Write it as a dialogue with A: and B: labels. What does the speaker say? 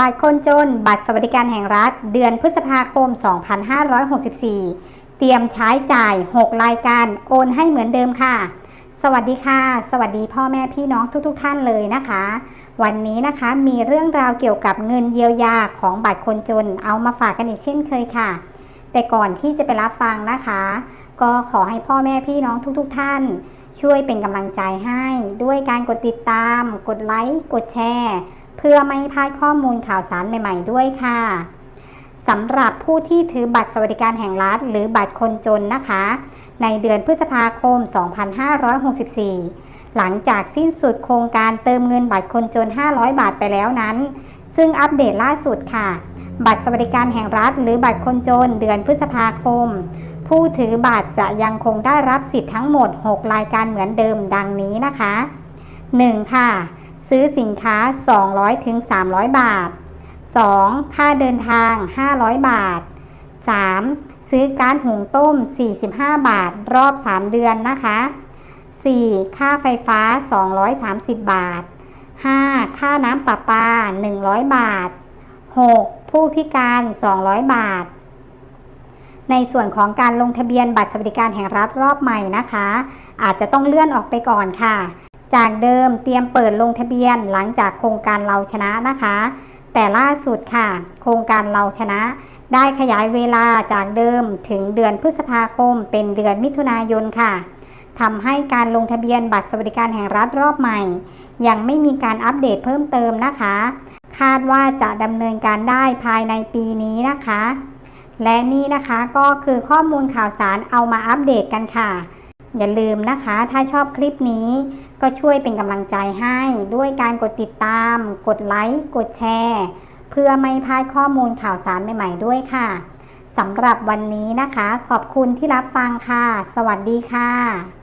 A: บัตรคนจน บัตรสวัสดิการแห่งรัฐ เดือนพฤษภาคม 2564 เตรียมใช้จ่าย 6 รายการ โอนให้เหมือนเดิมค่ะ สวัสดีค่ะ สวัสดีพ่อแม่พี่น้องทุกๆทท่านเลยนะคะ วันนี้นะคะมีเรื่องราวเกี่ยวกับเงินเยียวยาของบัตรคนจน เอามาฝากกันอีกเช่นเคยค่ะ แต่ก่อนที่จะไปรับฟังนะคะ ก็ขอให้พ่อแม่พี่น้องทุกๆทท่าน ช่วยเป็นกำลังใจให้ ด้วยการกดติดตาม กดไลค์ กดแชร์ เพื่อไม่พลาดข้อมูลข่าวสารใหม่ ๆ ด้วยค่ะสำหรับผู้ที่ถือบัตรสวัสดิการแห่งรัฐ หรือบัตรคนจนนะคะ ในเดือนพฤษภาคม 2564 หลังจากสิ้นสุดโครงการเติมเงินบัตรคนจน 500 บาทไปแล้วนั้น ซึ่งอัปเดตล่าสุดค่ะ บัตรสวัสดิการแห่งรัฐ หรือบัตรคนจน เดือนพฤษภาคม ผู้ถือบัตรจะยังคงได้รับสิทธิ์ทั้งหมด 6 รายการเหมือนเดิมดังนี้นะคะ 1. ค่ะ ซื้อสินค้า200ถึง300 บาท 2. ค่าเดินทาง 500 บาท 3. ซื้อการหุงต้ม 45 บาท รอบ 3 เดือนนะคะ 4. ค่าไฟฟ้า 230 บาท 5. ค่าน้ำประปา 100 บาท 6. ผู้พิการ 200 บาท ในส่วนของการลงทะเบียนบัตรสวัสดิการแห่งรัฐรอบใหม่นะคะ อาจจะต้องเลื่อนออกไปก่อนค่ะ จากเดิมเตรียมเปิดลงทะเบียนหลังจากโครงการเราชนะนะคะ แต่ล่าสุดค่ะ โครงการเราชนะ ได้ขยายเวลาจากเดิมถึงเดือนพฤษภาคม เป็นเดือนมิถุนายนค่ะทำให้การลงทะเบียนบัตรสวัสดิการแห่งรัฐรอบใหม่ ยังไม่มีการอัปเดตเพิ่มเติมนะคะ คาดว่าจะดำเนินการได้ภายในปีนี้นะคะ และนี่นะคะก็คือข้อมูลข่าวสารเอามาอัปเดตกันค่ะ อย่าลืมนะคะ ถ้าชอบคลิปนี้ก็ช่วยเป็นกำลังใจให้ด้วยการกดติดตาม กดไลค์ กดแชร์ เพื่อไม่พลาดข้อมูลข่าวสารใหม่ๆด้วยค่ะสำหรับวันนี้นะคะ ขอบคุณที่รับฟังค่ะ สวัสดีค่ะ